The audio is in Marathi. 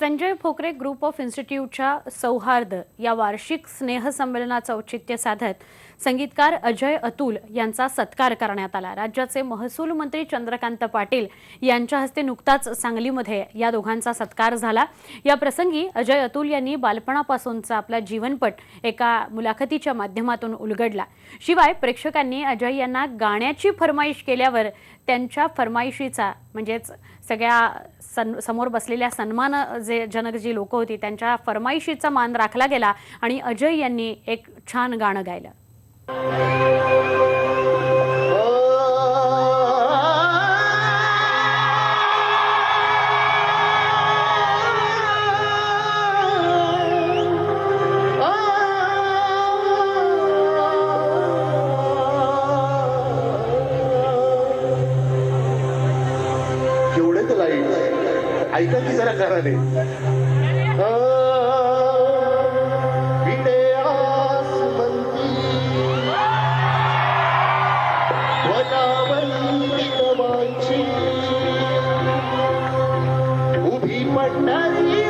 संजय भोकरे ग्रुप ऑफ इन्स्टिट्यूटच्या सौहार्द या वार्षिक स्नेहसंमेलनाचं औचित्य साधत संगीतकार अजय अतुल यांचा सत्कार करण्यात आला. राज्याचे महसूल मंत्री चंद्रकांत पाटील यांच्या हस्ते नुकताच सांगलीमध्ये या दोघांचा सत्कार झाला. या प्रसंगी अजय अतुल यांनी बालपणापासूनचा आपला जीवनपट एका मुलाखतीच्या माध्यमातून उलगडला. शिवाय प्रेक्षकांनी अजय यांना गाण्याची फरमाईश केल्यावर त्यांच्या फरमाईशीचा म्हणजेच सगळ्या सन समोर बसलेल्या सन्मान जे जनक जी लोक होती त्यांच्या फरमाईशीचा मान राखला गेला आणि अजय यांनी एक छान गाणं गायलं. ऐका की जरा कराने उभी पडणारी